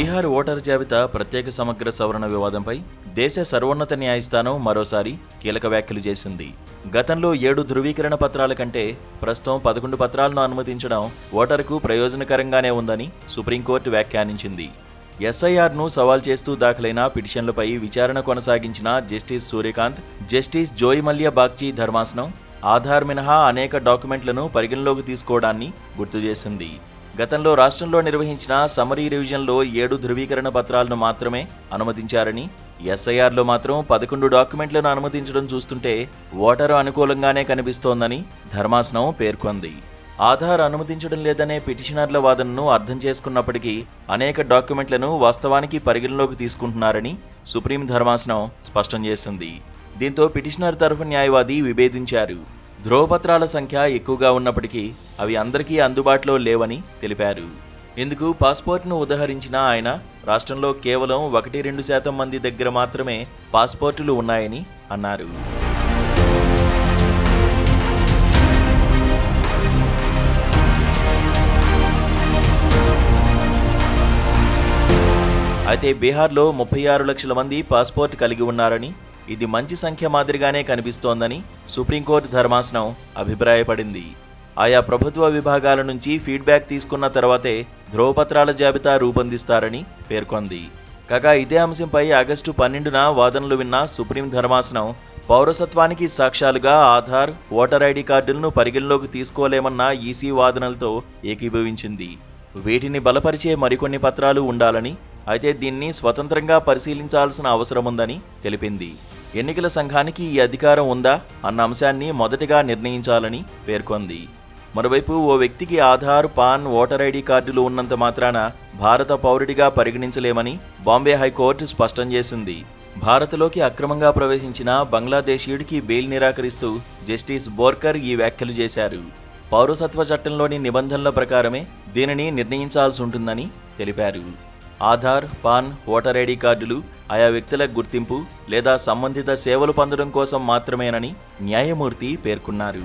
Bihar voter జాబితా ప్రత్యేక సమగ్ర సవరణ వివాదంపై దేశ సర్వోన్నత న్యాయస్థానం మరోసారి కీలక వ్యాఖ్యలు చేసింది. గతంలో ఏడు ధృవీకరణ పత్రాల కంటే ప్రస్తుతం పదకొండు పత్రాలను అనుమతించడం ఓటర్కు ప్రయోజనకరంగానే ఉందని సుప్రీంకోర్టు వ్యాఖ్యానించింది. ఎస్ఐఆర్ను సవాల్ చేస్తూ దాఖలైన పిటిషన్లపై విచారణ కొనసాగించిన జస్టిస్ సూర్యకాంత్ జస్టిస్ జోయిమల్య బాగ్చి ధర్మాసనం ఆధార్ మినహా అనేక డాక్యుమెంట్లను పరిగణలోకి తీసుకోవడాన్ని గుర్తు చేసింది. గతంలో రాష్ట్రంలో నిర్వహించిన సమరీ రివిజన్లో ఏడు ధృవీకరణ పత్రాలను మాత్రమే అనుమతించారని ఎస్ఐఆర్లో మాత్రం పదకొండు డాక్యుమెంట్లను అనుమతించడం చూస్తుంటే ఓటరు అనుకూలంగానే కనిపిస్తోందని ధర్మాసనం పేర్కొంది. ఆధార్ అనుమతించడం లేదనే పిటిషనర్ల వాదనను అర్థం చేసుకున్నప్పటికీ అనేక డాక్యుమెంట్లను వాస్తవానికి పరిగణలోకి తీసుకుంటున్నారని సుప్రీం ధర్మాసనం స్పష్టం చేసింది. దీంతో పిటిషనర్ తరఫు న్యాయవాది విభేదించారు. ధ్రువపత్రాల సంఖ్య ఎక్కువగా ఉన్నప్పటికీ అవి అందరికీ అందుబాటులో లేవని తెలిపారు. ఇందుకు పాస్పోర్ట్ను ఉదహరించిన ఆయన రాష్ట్రంలో కేవలం ఒకటి రెండు శాతం మంది దగ్గర మాత్రమే పాస్పోర్టులు ఉన్నాయని అన్నారు. అయితే బీహార్లో ముప్పై ఆరు లక్షల మంది పాస్పోర్ట్ కలిగి ఉన్నారని ఇది మంచి సంఖ్య మాదిరిగానే కనిపిస్తోందని సుప్రీంకోర్టు ధర్మాసనం అభిప్రాయపడింది. ఆయా ప్రభుత్వ విభాగాల నుంచి ఫీడ్బ్యాక్ తీసుకున్న తర్వాతే ధ్రువపత్రాల జాబితా రూపొందిస్తారని పేర్కొంది. కాగా ఇదే అంశంపై ఆగస్టు పన్నెండున వాదనలు విన్న సుప్రీం ధర్మాసనం పౌరసత్వానికి సాక్ష్యాలుగా ఆధార్ ఓటర్ ఐడి కార్డులను పరిగణలోకి తీసుకోలేమన్న ఈసీ వాదనలతో ఏకీభవించింది. వీటిని బలపరిచే మరికొన్ని పత్రాలు ఉండాలని అయితే దీన్ని స్వతంత్రంగా పరిశీలించాల్సిన అవసరం ఉందని తెలిపింది. ఎన్నికల సంఘానికి ఈ అధికారం ఉందా అన్న అంశాన్ని మొదటగా నిర్ణయించాలని పేర్కొంది. మరోవైపు ఓ వ్యక్తికి ఆధార్ పాన్ ఓటర్ ఐడి కార్డులు ఉన్నంత మాత్రాన భారత పౌరుడిగా పరిగణించలేమని బాంబే హైకోర్టు స్పష్టం చేసింది. భారత్లోకి అక్రమంగా ప్రవేశించిన బంగ్లాదేశీయుడికి బెయిల్ నిరాకరిస్తూ జస్టిస్ బోర్కర్ ఈ వ్యాఖ్యలు చేశారు. పౌరసత్వ చట్టంలోని నిబంధనల ప్రకారమే దీనిని నిర్ణయించాల్సి ఉంటుందని తెలిపారు. ఆధార్ పాన్ ఓటర్ ఐడి కార్డులు ఆయా వ్యక్తుల గుర్తింపు లేదా సంబంధిత సేవలు పొందడం కోసం మాత్రమేనని న్యాయమూర్తి పేర్కొన్నారు.